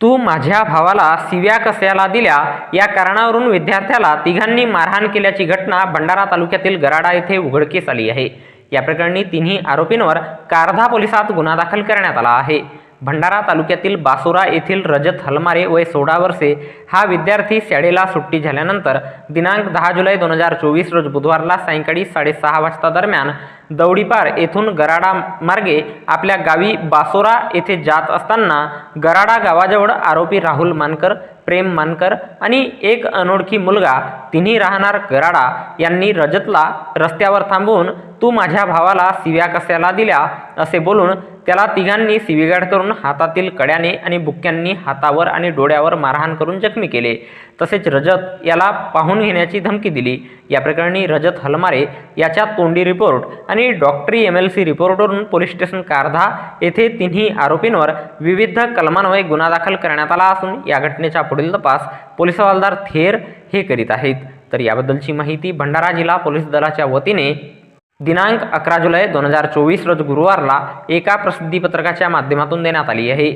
तू माझ्या भावाला शिव्या कस्याला दिल्या या कारणावरून विद्यार्थ्याला तिघांनी मारहाण केल्याची घटना भंडारा तालुक्यातील गराडा येथे उघडकीस आली आहे. या प्रकरणी तिन्ही आरोपींवर कारधा पोलिसात गुन्हा दाखल करण्यात आला आहे. भंडारा तालुक्यातील बासुरा येथील रजत हलमारे वय सोळा वर्षे हा विद्यार्थी शाळेला सुट्टी झाल्यानंतर दिनांक दहा जुलै दोन हजार चोवीस रोज बुधवारला सायंकाळी साडेसहा वाजता दरम्यान दौडीपार येथून गराडा मार्गे आपल्या गावी बासोरा येथे जात असताना गराडा गावाजवळ आरोपी राहुल मानकर प्रेम मानकर आणि एक अनोळखी मुलगा तिन्ही राहणार गराडा यांनी रजतला रस्त्यावर थांबवून तू माझ्या भावाला शिव्या कस्याला दिल्या? असे बोलून त्याला तिघांनी शिवीगाळ करून हातातील कड्याने आणि बुक्क्यांनी हातावर आणि डोळ्यावर मारहाण करून जखमी केले. तसेच रजत याला पाहून घेण्याची धमकी दिली. या प्रकरणी रजत हलमारे याच्या तोंडी रिपोर्ट आणि डॉक्टरी एम एल सी रिपोर्टवरून पोलीस स्टेशन कारधा येथे तिन्ही आरोपींवर विविध कलमान्वये गुन्हा दाखल करण्यात आला असून या घटनेचा पुढील तपास पोलीस हवालदार थेर हे करीत आहेत. तर याबद्दलची माहिती भंडारा जिल्हा पोलीस दलाच्या वतीने दिनांक अकरा जुलै दोन हजार चोवीस रोज गुरुवारला एका प्रसिद्धीपत्रकाच्या माध्यमातून देण्यात आली आहे.